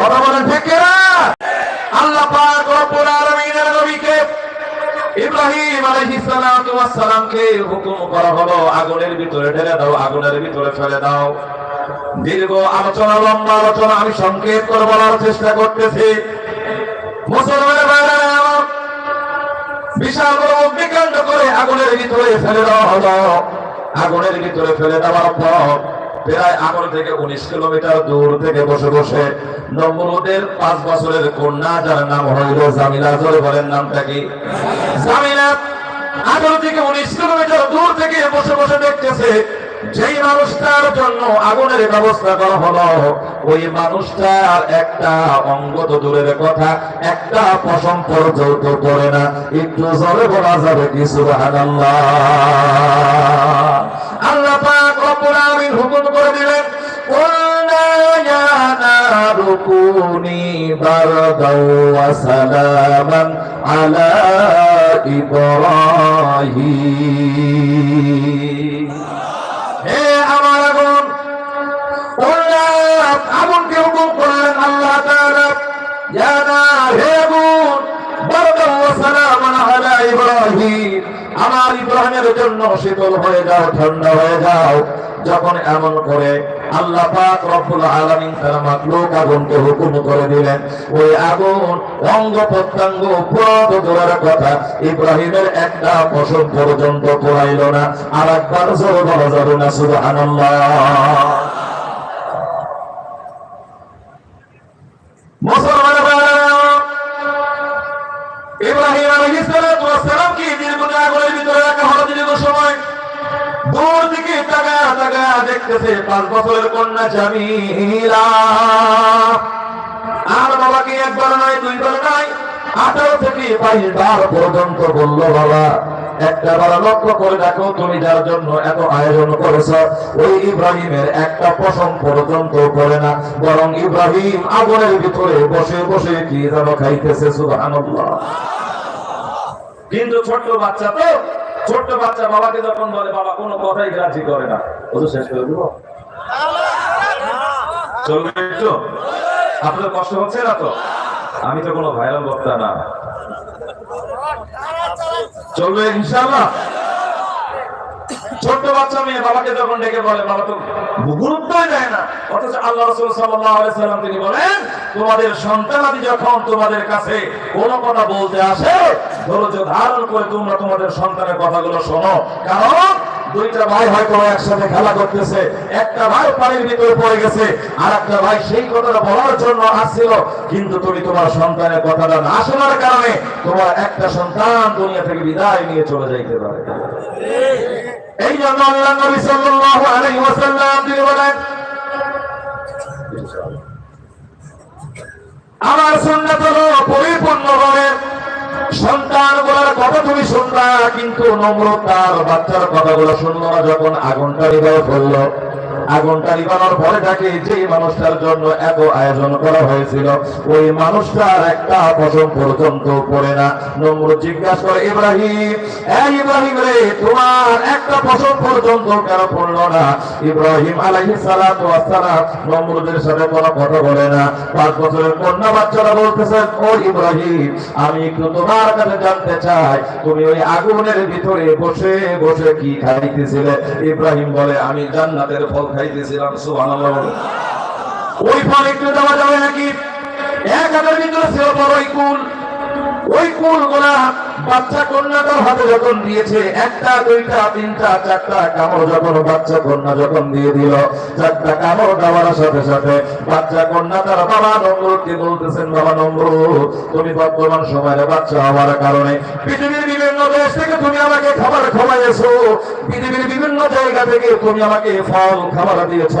কথা বলেন ঠিক না আল্লাহ পাক রব্বুল আলামিনের নবীকে ইব্রাহিম আলাইহিস সালাতু ওয়াস সালামকে হুকুম করা হলো, আগুনের ভিতরে ঢেলে দাও, আগুনের ভিতরে ফেলে দাও। দীর্ঘ আলোচনা, লম্বা আলোচনা, আমি সংক্ষেপ করে বলার চেষ্টা করতেছি। মুসলমানের বিশাল বড় অগ্নিকাণ্ড করে আগুনের ভিতরে ফেলে দেওয়া হলো। আগুনের ভিতরে ফেলে দেওয়ার পর প্রায় আগুন থেকে উনিশ কিলোমিটার দূর থেকে বসে বসে নমরুদের পাঁচ বছরের কন্যা, যার নাম হইল জামিলা। জোরে বলেন নামটা কি? জামিলা। আগুন থেকে উনিশ কিলোমিটার দূর থেকে বসে বসে দেখতেছে, যেই মানুষটার জন্য আগুনের ব্যবস্থা করা হলো, ওই মানুষটার একটা অঙ্গ তো দূরের কথা, একটা পশম পর্যন্ত পড়ে না। একটু জোরে বলা যাবে কি, সুবহানাল্লাহ? হুকুম করে দিলেন قلنا يا نار كوني بردا وسلاما على إبراهيم হে আমার আগুন বললাম আগুনকে হুকুম করলেন আল্লাহ তাআলা ইয়া নার হে আগুন বারকাল্লাহু ওয়া সালামান আলা ইব্রাহিম আমার ইব্রাহিমের জন্য শীতল হয়ে যাও ঠান্ডা হয়ে যাও যখন এমন করে আল্লাহ পাক রব্বুল আলামিন তার মাখলুক আগুনকে হুকুম করে দিলেন, ওই আগুন অঙ্গ প্রত্যঙ্গ পুরো দূরের কথা, ইব্রাহিমের একটা পশম পর্যন্ত পোড়াইল না আর একবার জোর বলা যাবে না, সুবহানাল্লাহ। মুসলমানের ইব্রাহিম আলাইহিস সালাম কি দীর্ঘ আগুনের ভিতরে রাখা দূর থেকে তাকা তাকা দেখতেছে, পাঁচ বছরের কন্যা জামিলা। আর বাবাকে একবার নয়, দুইবার নয়, আঠারো থেকে বাইশ বার পর্যন্ত বলল, বাবা, একটা বার লক্ষ্য করে দেখো, তুমি যার জন্য এত আয়োজন করেছ, ওই ইব্রাহিমের একটা পশম পর্যন্ত করে না। বরং ইব্রাহিম আগুনের ভিতরে বসে বসে কি যেন খাইতেছে, সুবহানাল্লাহ। কিন্তু ছোট্ট বাচ্চা তো ছোট্ট বাচ্চা বাবাকে যখন বলে, বাবা, কোনো কথাই রাজি করে না। ও তো শেষ করে দেবো চলবে একটু? আপনার কষ্ট হচ্ছে না তো? আমি তো কোনো ভাইরাল বক্তা না। চলবে ইনশাআল্লাহ? ছোট্ট বাচ্চা মেয়ে বাবাকে যখন ডেকে বলে, বাবা তো গুরুত্বই দেয় না। অথচ আল্লাহ রসুল সাল্লাম তিনি বলেন, তোমাদের সন্তানাদি যখন তোমাদের কাছে কোনো কথা বলতে আসে, ধৈর্য ধারণ করে তোমরা তোমাদের সন্তানের কথাগুলো শোনো। কারণ দুইটা ভাই হয়তো একসাথে খেলা করতেছে। একটা ভাই পানির ভিতরে পড়ে গেছে আর একটা ভাই সেই কথাটা বলার জন্য আসছিল। কিন্তু তুমি তোমার সন্তানের কথাটা না শোনার কারণে তোমার একটা সন্তান দুনিয়া থেকে বিদায় নিয়ে চলে যাইতে পারে। এই জন্য আল্লাহ নবী সাল্লাল্লাহু আলাইহি ওয়াসাল্লাম তিনি বলেন, আমার সুন্নাত হলো গুলার শুনবা কিন্তু নম্রতার বাচ্চার কথাগুলো শুনলো না যখন আগুনটা হৃদয় করল আগুনটা নিবানোর পরে তাকে যে মানুষটার জন্য এত আয়োজন করা হয়েছিল। ওই মানুষটার একটা পশম পর্যন্ত পড়ে না। নম্র জিজ্ঞাসা করে, ইব্রাহিম এই ইব্রাহিম রে, তোমার একটা পশম পর্যন্ত কেন পড়ল না? ইব্রাহিম আলাইহিস সালাতু ওয়াস নম্রদের সাথে কোনো কথা বলে না। পাঁচ বছরের কন্যা বাচ্চারা বলতেছেন ও ইব্রাহিম, আমি একটু তোমার কাছে জানতে চাই, তুমি ওই আগুনের ভিতরে বসে বসে কি খাইতেছিলে? ইব্রাহিম বলে, আমি জান্নাতের ফল খাইতেছিলাম সুবহানাল্লাহ ওই ফল একটু দেওয়া যাবে নাকি? এক হাজার ভিতরে ছিল বড়ই কুল। ওই কুল গোলা বাচ্চা কন্যাটার হাতে যখন দিয়েছে, একটা, দুইটা, তিনটা, চারটা কামড় যখন বাচ্চা কন্যা যখন দিয়ে দিল, চারটা কামড় দেওয়ার সাথে সাথে বাচ্চা কন্যা তার বাবা নম্রকে বলতেছেন, বাবা নম্র তুমি বর্তমান সময়ের বাচ্চা হওয়ার কারণে পৃথিবীর বিভিন্ন দেশ থেকে তুমি আমাকে খাবার খাওয়াইছো পৃথিবীর বিভিন্ন জায়গা থেকে তুমি আমাকে ফল, খাবার দিয়েছ।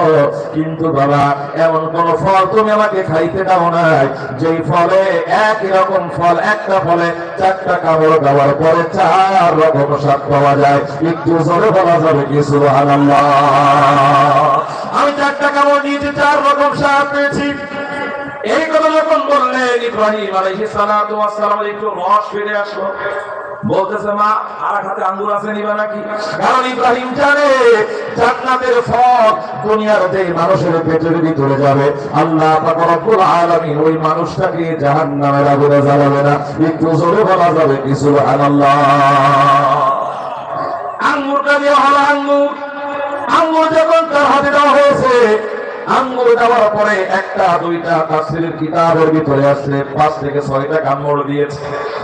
কিন্তু বাবা, এমন কোন ফল তুমি আমাকে খাইতে দাও নাই। যেই ফলে একই রকম ফল, একটা ফলে চারটা কামড় দেওয়ার পরে চার রকম স্বাদ পাওয়া যায়। একটু জোরে বলা যাবে কি, সুবহানাল্লাহ? আমি চারটা কামড় নিয়েছি, চার রকম স্বাদ পেয়েছি। এই কথা যখন বললেন, ইব্রাহিম আলাইহিস সালাতু ওয়াস সালাম, একটু রস ফিরে আসলো। বলতেছে, মা আর হাতে আঙ্গুর আছে, নিবা নাকি? কারণ ইব্রাহিম জানে জান্নাতের ফল দুনিয়ার যে মানুষের পেটের ভিতরে যাবে। আল্লাহ রব্বুল আলামিন ওই মানুষটাকে জাহান্নামের আগুনে জ্বালাবে না। একটু জোরে বলা যাবে কি, সুবহানাল্লাহ? আঙ্গুরটা দিয়ে হলো আঙ্গুর। আঙ্গুর যখন তার হাতে দেওয়া হয়েছে আঙ্গুর দেওয়ার পরে একটা, দুইটা, তাফসিরের কিতাবের ভিতরে আসছে, পাঁচ থেকে ছয়টা কামড় দিয়েছে।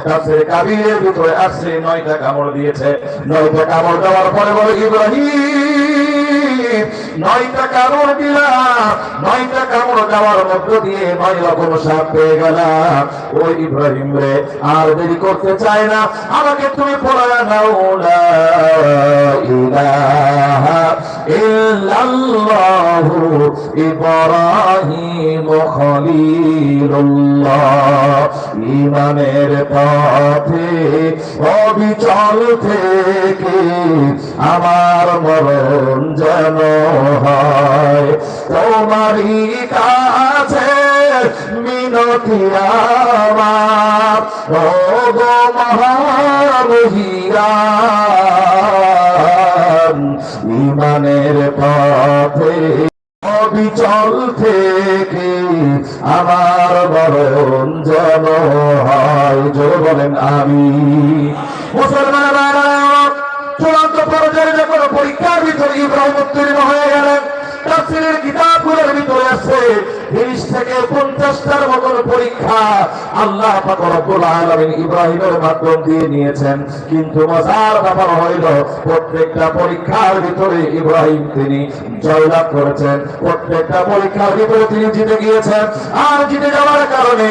তাফসিরের কাবিরের ভিতরে আসছে, নয়টা কামড় দিয়েছে। নয়টা কামড় দেওয়ার পরে বলে ইব্রাহিম, নয়টা কামড় দিলাম নয়টা কামড় দেওয়ার মধ্য দিয়ে নয় রকম সাপ পেয়ে গেলাম ওই ইব্রাহিম রে, আর দেরি করতে চায় না, আমাকে তুমি পড়া নাও, লা ইলাহা ইল্লাল্লাহু ইব্রাহিম খলিলুল্লাহ। ইমানের পথে, অবিচল থেকে আমার মরণ যেন হয়। তোমারই কাছে মিনতি আমার ও গো মহামহিয়ান ইমানের পথে অবিচল থেকে আমার মরণ যেন হয়। জোরে বলেন আমি মুসলমানেরা চূড়ান্ত পর্যায়ে যখন পরীক্ষার ভিতরে ইব্রাহিম উত্তীর্ণ হয়ে গেলেন। তাফসীরের কিতাবগুলোর ভিতরে আছে তিরিশ থেকে পঞ্চাশটার মতন পরীক্ষা আল্লাহ রব্বুল আলামিন ইব্রাহিমের মাধ্যম দিয়ে নিয়েছেন। কিন্তু মজার ব্যাপার হইল, প্রত্যেকটা পরীক্ষার ভিতরে ইব্রাহিম তিনি জয়লাভ করেছেন। প্রত্যেকটা পরীক্ষার ভিতরে তিনি জিতে গিয়েছেন। আর জিতে যাওয়ার কারণে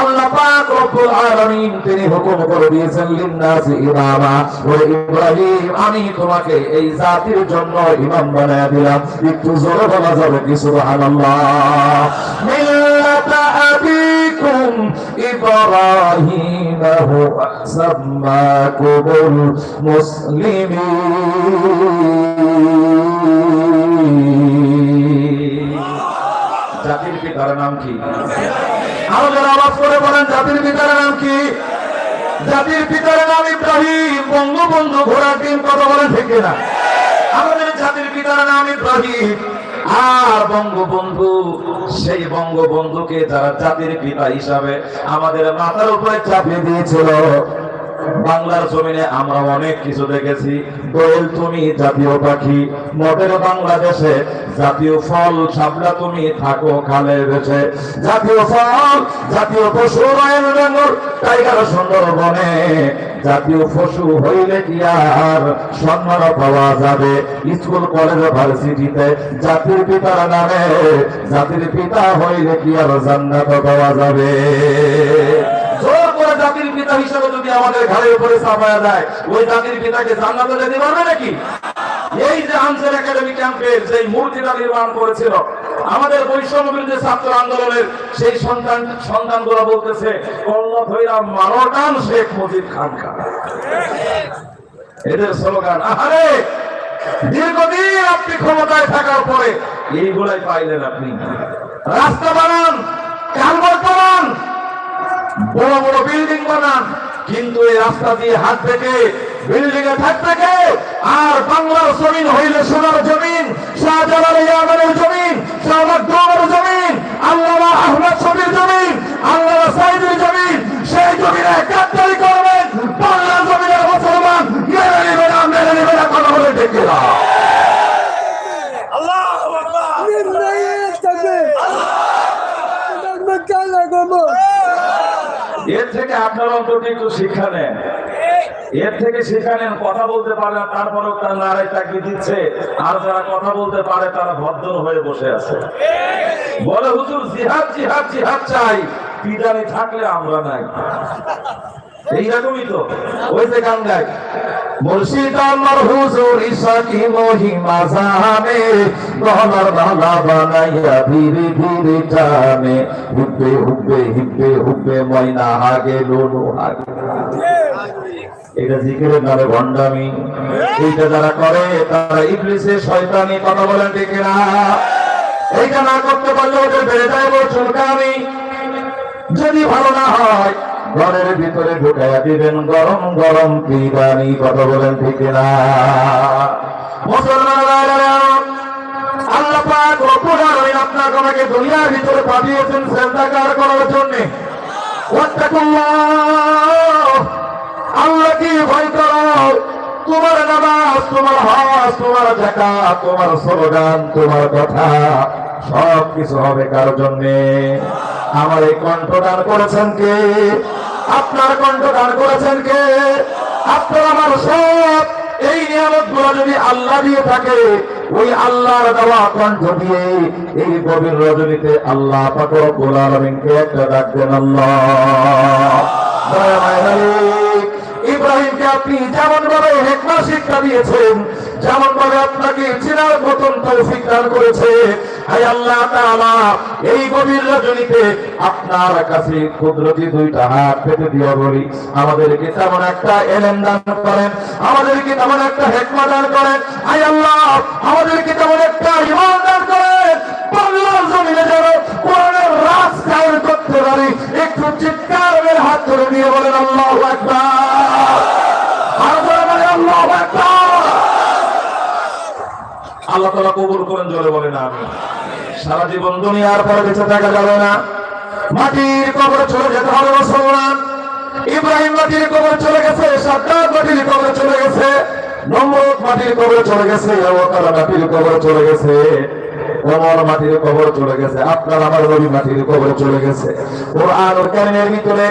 আল্লাহ পাক রব্বুল আলামিন তিনি হুকুম করে দিয়েছেন, লিন্নাসি ইমামা। ও ইব্রাহিম, আমি তোমাকে এই জাতির জন্য ইমাম বানায় দিলাম। একটু জোরে বলা যাবে কি, সুবহানাল্লাহ? আবিকুম ইব্রাহিম হুয়া সাম্মাকুমুল মুসলিমিন। জাতির পিতার নাম কি? আরও যারা আওয়াজ করে বলেন, জাতির পিতার নাম কি? জাতির পিতার নাম ইব্রাহিম। বঙ্গবন্ধু ঘোড়ার দিন কথা বলেন, ঠিক না আমাদের জাতির পিতার নাম ইব্রাহিম। আর বঙ্গবন্ধু সেই বঙ্গবন্ধুকে যারা জাতির পিতা হিসাবে আমাদের মাথার উপরে চাপিয়ে দিয়েছিল বাংলার জমিনে আমরা অনেক কিছু দেখেছি। দোয়েল তুমি জাতীয় পাখি মডেল বাংলাদেশে জাতীয় ফল সাবলা তুমি থাকো খালে বেছে জাতীয় ফল, জাতীয় পশু রয়েল বেঙ্গল, টাইগার সুন্দরবনে জাতীয় পশু হইলে কি আর সম্মান পাওয়া যাবে? স্কুল, কলেজ, ভার্সিটিতে জাতির পিতার নামে জাতির পিতা হইলে কি আর জান্নাত পাওয়া যাবে জোর করে জাতির পিতা হিসেবে যদি আমাদের ঘাড়ের উপরে চাপায়া দেয়। ওই জাতির পিতাকে জান্নাতে যেতে পারবে নাকি? এই যে আনসার একাডেমি ক্যাম্পের যে মূর্তিটা নির্মাণ করেছিল, আমাদের বৈষম্য ছাত্র আন্দোলনের সেই সন্তান, সন্তানগুলো বলতেছে, কল্লা ধৈরা মারটান শেখ মুজিব খান খান এদের স্লোগান, আহারে, দীর্ঘদিন আপনি ক্ষমতায় থাকার পরে এইগুলাই পাইলেন আপনি। রাস্তা বানান কালবার বানান, বড় বড় বিল্ডিং বানান কিন্তু এই রাস্তা দিয়ে হাত থেকে বিল্ডিং এ থাকতে আর বাংলার জমিন হইলে সোনার জমিন। শাহজালাল জমিন শাহবাগ দৌড়ের জমিন আল্লাহ আহমদ শফির জমিন আল্লাহ সাইদের জমিন সেই জমিনে কাটতারি করবেন বাংলার জমিনের মুসলমান মেনে নেবে না মেনে নেবে না কথা বলে ডেকে না এর থেকে আপনারা অন্তত একটু শিক্ষা নেন। এর থেকে শিক্ষা নেন, কথা বলতে পারে না তারপরেও তার নারায় চাকরি দিচ্ছে। আর যারা কথা বলতে পারে, তারা ভদ্র হয়ে বসে আছে। বলে, হুজুর, জিহাদ জিহাদ জিহাদ চাই। পিদানি থাকলে আমরা নাই। এইরকমই তো। ওই যে গান গায়। মুর্শিদ আমার হুজুর ইসাকি মহিমা জানে গহনার মালা বানাইয়া ধীরে ধীরে টানে। হুব্বে হুব্বে, হিব্বে, হুব্বে, ময়না হাগে, লোলো হাগে। এটা জিকিরের নামে ভণ্ডামি। এইটা যারা করে, তারা ইবলিসের শয়তানি কথা বলেন, ঠিক না এইটা না করতে পারলে ওদের বেড়ে যায় চুলকামি। যদি ভালো না হয় ঘরের ভিতরে ঢুকাইয়া দিবেন, গরম গরম বিরিয়ানি কথা বলেন ঠিক না তোমার নামাজ, তোমার হজ, তোমার জাকাত তোমার স্লোগান, তোমার কথা সব কিছু হবে কার জন্যে? আমার এই কণ্ঠ দান করেছেন কে? আপনার কণ্ঠ দান করেছেন কে? আপনার আমার সব এই নিয়ামতগুলো যদি আল্লাহ দিয়ে থাকে, ওই আল্লাহর দেওয়া কণ্ঠ দিয়ে এই গভীর রজনীতে আল্লাহ পাকর গোলালমিনকে একটা ডাকবেন আল্লাহ। ইব্রাহিমকে আপনি যেমন ভাবে হেকমা শিক্ষা দিয়েছেন যেমন ভাবে আপনাকে চিনার মতন তৌফিক দান করেছে। হাই আল্লাহ তাআলা, এই গভীর রজনীতে আপনার কাছে কুদরতি দুইটা হাত পেতে দিয়ে বলি, আমাদেরকে তেমন একটা এলেন দান করেন, আমাদেরকে তেমন একটা হেকমা দান করেন। হাই আল্লাহ, আমাদেরকে তেমন একটা ইমান দান করেন। বাংলার জমিনে যেন কোরআনের রাজ কায়েম করতে পারি। একটু চিৎকার হাত ধরে নিয়ে বলেন, আল্লাহ আল্লাহ তালা কবুল করেন, জোরে বলেন আমি সারা জীবন দুনিয়ার পরে বেঁচে থাকা যাবে না। মাটির কবরে চলে যেতে হবে, মুসলমান। ইব্রাহিম মাটির কবরে চলে গেছে সাদ্দাত মাটির কবরে চলে গেছে, নমরুদ মাটির কবরে চলে গেছে মাটির কবরে চলে গেছে। ওমর মাটির কবর চলে গেছে, আপনার আমার নবী মাটির কবর চলে গেছে। ভিতরে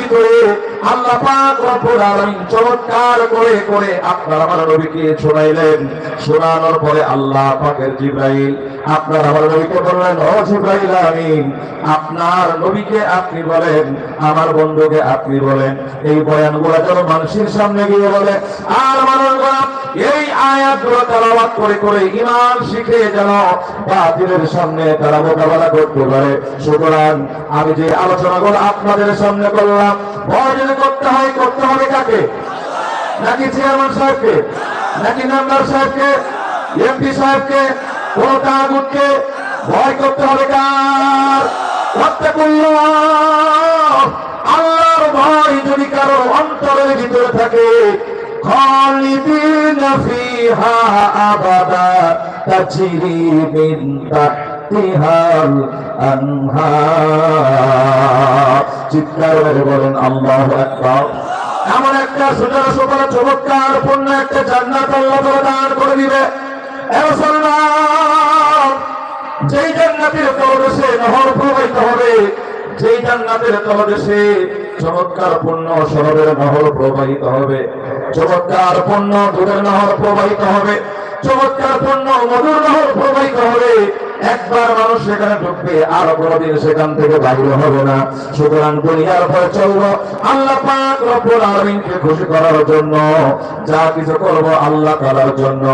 ভিতরে আল্লাহ পাক রব্বুল আলামিন চমৎকার করে করে আপনার আমার নবীকে শোনানোর পরে আল্লাহ পাকের জিব্রাইল, আপনার আমার নবীকে বললেন, ও জিব্রাইল আমিন, আপনার নবীকে আপনি বলেন, আমার বন্ধুকে আপনি বলেন। এই বয়ানগুলো যেন মানুষের সামনে গিয়ে বলে, আর মানুষগুলো এই আয়াতগুলো তেলাওয়াত করে করে ইমান শিখে যেন বাতিলের সামনে তারা মোকাবেলা করতে পারে। সুতরাং আমি যে আলোচনা আলোচনাগুলো আপনাদের সামনে করলাম, ভয় যদি করতে হয়, করতে হবে কাকে? নাকি চেয়ারম্যান সাহেবকে? নাকি মেম্বার সাহেবকে? এমপি সাহেবকে? কোন তাগুতকে ভয় করতে হবে কার। আল্লাহর ভয় যদি কারও অন্তরের ভিতরে থাকে খালিদিন ফিহা আবাদা তাজরি মিন তাহতিহাল আনহার চিৎকার করে বলেন, আল্লাহু আকবার। এমন একটা সুন্দর সুন্দর চমৎকার পূর্ণ একটা জান্নাত আল্লাহ তাআলা দান করে দিবে যেই জান্নাতের তলদেশে নহর প্রবাহিত হবে যেই জান্নাতের তলদেশে চমৎকার পূর্ণ শহরের নহর প্রবাহিত হবে। চমৎকার পূর্ণ দুধের নহর প্রবাহিত হবে। চমৎকার পূর্ণ মধুর নহর প্রবাহিত হবে। একবার মানুষ সেখানে ঢুকবে, আর কোনোদিন সেখান থেকে বাইরে হবে না। সুতরাং দুনিয়ার পরে চলবো। আল্লাহ পাক রব্বুল আলামিনকে খুশি করার জন্য যা কিছু করব আল্লাহ তাআলার জন্য।